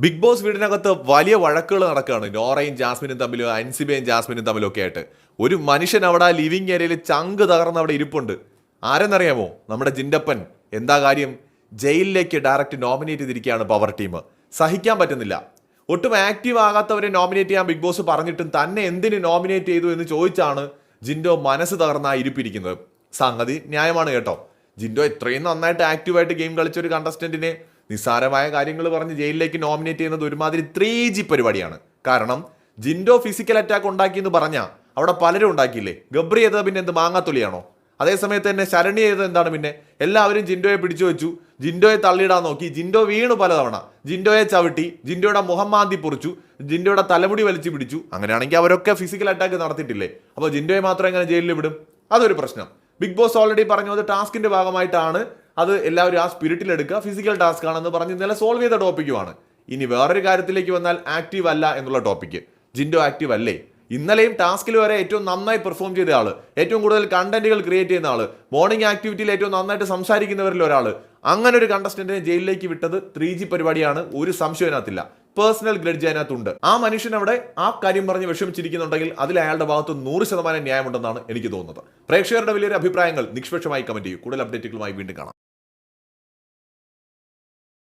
Big boss വീടിനകത്ത് വലിയ വഴക്കുകൾ നടക്കുകയാണ്. നോറയും ജാസ്മിനും തമ്മിലും അൻസിബയും ജാസ്മിനും തമ്മിലും ഒക്കെ ആയിട്ട്. ഒരു മനുഷ്യൻ അവിടെ ആ ലിവിങ് ഏരിയയിൽ ചങ്ക് തകർന്ന് അവിടെ ഇരിപ്പുണ്ട്. ആരെന്നറിയാമോ? നമ്മുടെ ജിൻഡപ്പൻ. എന്താ കാര്യം? ജയിലിലേക്ക് ഡയറക്റ്റ് നോമിനേറ്റ് ചെയ്തിരിക്കുകയാണ് പവർ ടീം. സഹിക്കാൻ പറ്റുന്നില്ല. ഒട്ടും ആക്റ്റീവ് ആകാത്തവരെ നോമിനേറ്റ് ചെയ്യാൻ ബിഗ് ബോസ് പറഞ്ഞിട്ടും തന്നെ എന്തിന് നോമിനേറ്റ് ചെയ്തു എന്ന് ചോദിച്ചാണ് ജിൻഡോ മനസ്സ് തകർന്ന ഇരിപ്പിരിക്കുന്നത്. സംഗതി ന്യായമാണ് കേട്ടോ. ജിൻഡോ ഇത്രയും നന്നായിട്ട് ആക്റ്റീവായിട്ട് ഗെയിം കളിച്ച ഒരു കണ്ടസ്റ്റന്റിനെ നിസ്സാരമായ കാര്യങ്ങൾ പറഞ്ഞ് ജയിലിലേക്ക് നോമിനേറ്റ് ചെയ്യുന്നത് ഒരുമാതിരി ത്രീ ജി പരിപാടിയാണ്. കാരണം ജിൻഡോ ഫിസിക്കൽ അറ്റാക്ക് ഉണ്ടാക്കിയെന്ന് പറഞ്ഞാൽ അവിടെ പലരും ഉണ്ടാക്കിയില്ലേ? ഗബ്രി ചെയ്തത് പിന്നെ എന്ത് മാങ്ങാത്തൊലിയാണോ? അതേസമയത്ത് തന്നെ ശരണി ചെയ്തത് എന്താണ് പിന്നെ? എല്ലാവരും ജിൻഡോയെ പിടിച്ചു വെച്ചു. ജിൻഡോയെ തള്ളിയിടാൻ നോക്കി. ജിൻഡോ വീണു പലതവണ. ജിൻഡോയെ ചവിട്ടി ജിൻഡോയുടെ മുഖം മാന്തി പൊറിച്ചു ജിൻഡോയുടെ തലമുടി വലിച്ചു പിടിച്ചു. അങ്ങനെയാണെങ്കിൽ അവരൊക്കെ ഫിസിക്കൽ അറ്റാക്ക് നടത്തിയിട്ടില്ലേ? അപ്പോൾ ജിൻഡോയെ മാത്രം എങ്ങനെ ജയിലിൽ വിടും? അതൊരു പ്രശ്നം. ബിഗ് ബോസ് ഓൾറെഡി പറഞ്ഞു അത് ടാസ്കിന്റെ ഭാഗമായിട്ടാണ്. അത് എല്ലാവരും ആ സ്പിരിറ്റിൽ എടുക്കുക ഫിസിക്കൽ ടാസ്ക് ആണെന്ന് പറഞ്ഞ് ഇന്നലെ സോൾവ് ചെയ്ത ടോപ്പിക്കുമാണ് ഇനി വേറൊരു കാര്യത്തിലേക്ക് വന്നാൽ ആക്റ്റീവ് അല്ല എന്നുള്ള ടോപ്പിക്ക് ജിൻഡോ ആക്റ്റീവ് അല്ലേ? ഇന്നലെയും ടാസ്കിൽ വരെ ഏറ്റവും നന്നായി പെർഫോം ചെയ്ത ആൾ ഏറ്റവും കൂടുതൽ കണ്ടന്റുകൾ ക്രിയേറ്റ് ചെയ്യുന്ന ആൾ മോർണിംഗ് ആക്ടിവിറ്റിയിൽ ഏറ്റവും നന്നായിട്ട് സംസാരിക്കുന്നവരിൽ ഒരാൾ അങ്ങനെ ഒരു കണ്ടസ്റ്റന്റിനെ ജയിലിലേക്ക് വിട്ടത് ത്രീ ജി പരിപാടിയാണ് ഒരു സംശയം അതിനകത്തില്ല. പേഴ്സണൽ ഗ്രഡ്ജ് അതിനകത്തുണ്ട്. ആ മനുഷ്യൻ അവിടെ ആ കാര്യം പറഞ്ഞ് വിഷമിച്ചിരിക്കുന്നുണ്ടെങ്കിൽ അതിൽ അയാളുടെ ഭാഗത്ത് നൂറ് ശതമാനം ന്യായമുണ്ടെന്നാണ് എനിക്ക് തോന്നുന്നത്. പ്രേക്ഷകരുടെ വലിയൊരു അഭിപ്രായങ്ങൾ നിഷ്പക്ഷമായി കമന്റ് ചെയ്യും. കൂടുതൽ അപ്ഡേറ്റുകളുമായി വീണ്ടും കാണാം.